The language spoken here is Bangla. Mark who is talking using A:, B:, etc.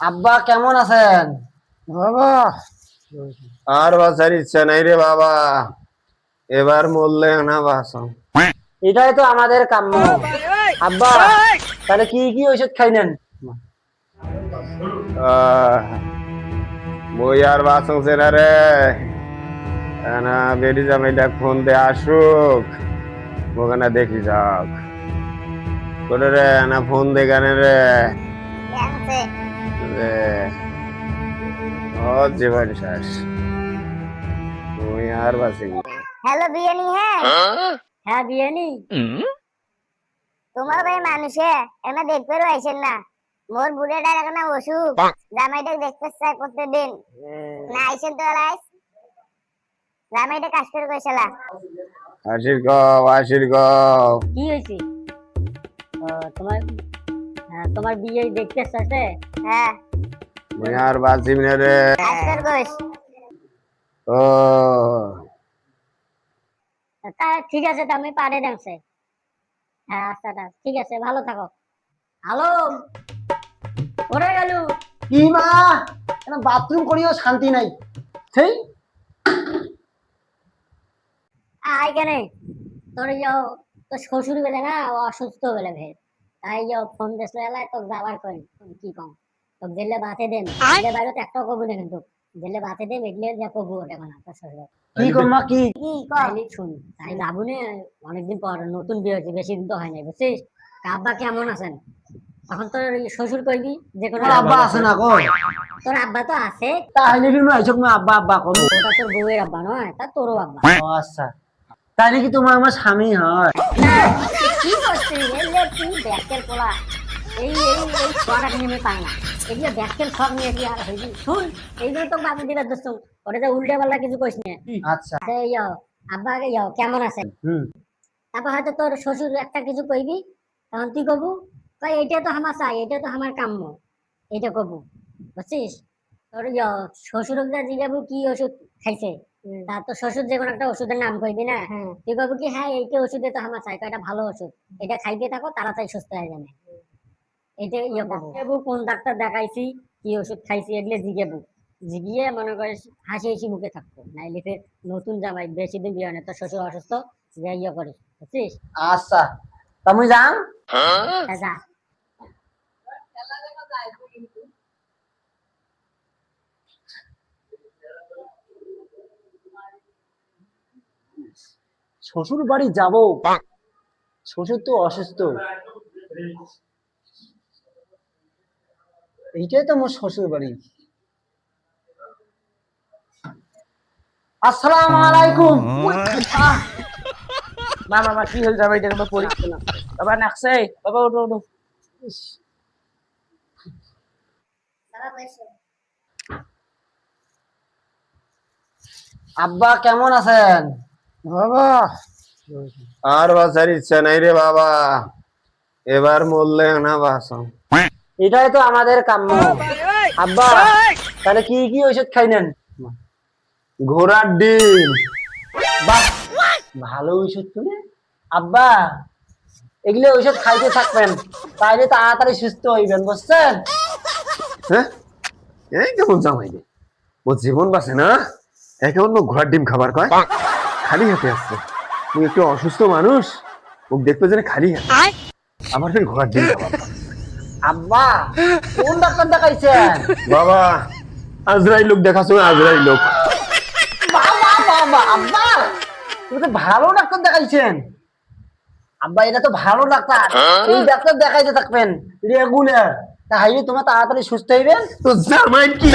A: আব্বা কেমন আছেন?
B: বাবা। আর বাঁচার ইচ্ছা নাই রে বাবা। এবার মরলে না বাঁচো
A: এটাই তো আমাদের কাম্য। আব্বা তাহলে কি কি ওষুধ খাইলেন?
B: আহ, বই আর বাঁচো সেরা রে। না বেরি জামাইটা ফোন দে আসুক। ওখানে দেখি যাক। করে রে না ফোন দে গানে রে। জীবন শেষ তুই আর বাঁচিবি না।
C: হ্যালো বিয়ানি হ্যাঁ।
A: হ্যাঁ বিয়ানি।
C: তোমার ভাই মানুষে এমন দেখতে আইছেন না। মোর বুড়েটার এখন অসুখ। জামাইটা দেখতে চাই করতে দিন না আইছেন তো আলাইস জামাইটা কাজ করে কইছিলা
B: আশির গপ আশির গপ
A: কি হয়েছে তোমার হ্যাঁ, তোমার বিয়ে দেখতে আসছে?
C: হ্যাঁ।
B: মুই আর বাঁচিবি রে।
C: কাজ করে কইস।
B: ও।
A: তা ঠিক আছে তো আমি পারে দেখছে হ্যাঁ আচ্ছা আচ্ছা, ঠিক আছে ভালো থাকো। হ্যালো? ওরে গেল
D: কি মা? কেন বাথরুম করিও শান্তি নাই? সেই?
A: আয় কেন তোর যাও তো শ্বশুর বেলে না অসুস্থ বেলে ভেদ তাই যাও ফোন দেশ এলাই তো যাবার করি কি কম? দিলে বাতে দেন দিলে বাইরে তো কবু না কিন্তু। দিলে বাতে দেন এগলে যা কবু ওটা মানে তোর শ্বশুর
D: কি কি?
C: কি কর?
A: তাইলে শুন তাই লাবুনে অনেকদিন পর নতুন বিয়ে হয়েছে বেশি দিন তো হয় নাই বুঝছিস? আব্বা কেমন আছেন? তখন তোর শ্বশুর কইবি যে কোনো
D: আব্বা আছে না কই?
A: তোর আব্বা তো আছে।
D: তাহলে কি মা আব্বা আব্বা কর
A: ওটা তোর বউয়ের আব্বা নয় তা তোরও আব্বা।
D: ও আচ্ছা। তাই নাকি তোমার আমার স্বামী হয়?
A: কি করছিস? এলে তুই ব্যাকের পোলা। এই এই এই ছড়াটা নেমে পায় না। এগুলো ব্যাকের সব নিয়ে কি আর হইবি শুন এইগুলো তো দিলে দোস্ত। ওটা তো উল্টে কিছু কইস না।
D: আচ্ছা।
A: ইয়ো, আব্বা ইয়ো, কেমন আছে?
D: হুম।
A: তারপর হয়তো তোর শ্বশুর একটা কিছু কইবি। তখন তুই কবু? কই এটা তো আমার চাই এটা তো আমার কাম্য। এটা কবু বুঝছিস? তোর ইয়ো, শ্বশুরকে জিজ্ঞাবু কি ওষুধ খাইছে? তা তো শ্বশুর যে কোনো একটা ওষুধের নাম কইবি না? তুই কবু কি হ্যাঁ এইটা ওষুধে তো আমার চাই এটা ভালো ওষুধ। এটা খাইতে থাকো তাড়াতাড়ি সুস্থ হয়ে যাবে। এটা ইয়ে করব কোন ডাক্তার দেখাইছি কি ওষুধ খাইছি এগুলো জিগিয়ে মনে করিস হাসি হাসি মুখে থাকতো নাইলে ফের নতুন জামাই বেশি দিন বিয়ে না তোর শ্বশুর অসুস্থ যে ইয়ে করিস বুঝছিস?
D: আচ্ছা তা মুই যাম?
A: যা।
D: শ্বশুর বাড়ি যাব। শ্বশুর তো অসুস্থ। এইটাই তো মোর শ্বশুর বাড়ি। আসসালামু আলাইকুম।
E: মা মামা কি হল যাবে এটা পরীক্ষা না। বাবা নাকছে বাবা ওঠো ওঠো
D: আব্বা কেমন আছেন?
B: বাবা। আর বাঁচার ইচ্ছা নাই রে বাবা। এবার মরলে না বাঁচো
D: এটাই তো আমাদের কাম্য। আব্বা তাহলে কি কি ওষুধ খাইলেন?
B: ঘোড়ার ডিম।
D: বাহ ভালো ওষুধ তুমি আব্বা এগুলো ওষুধ খাইতে থাকবেন তাইলে তাড়াতাড়ি সুস্থ হইবেন বুঝছেন?
B: হ্যাঁ? এই কেমন জামাই রে? ও জীবন বাঁচে না? একে অন্য ঘোড়ার ডিম খাবার কয়? খালি হাতে আসছে। তুমি একটু অসুস্থ মানুষ মুখ দেখতে জানে খালি হাতে। আমার ফের ঘোড়ার ডিম খাবার।
D: আব্বা কোন ডাক্তার দেখাইছেন?
B: বাবা আজরাই লোক দেখাছো আজরাই লোক?
D: বাবা বাবা আব্বা তুমি তো ভালো ডাক্তার দেখাইছেন। আব্বা এটা তো ভালো ডাক্তার। এই ডাক্তার দেখাইতে থাকবেন রেগুলার। তাহলে তোমার তাড়াতাড়ি সুস্থ হইবেন।
B: তো জামাই কি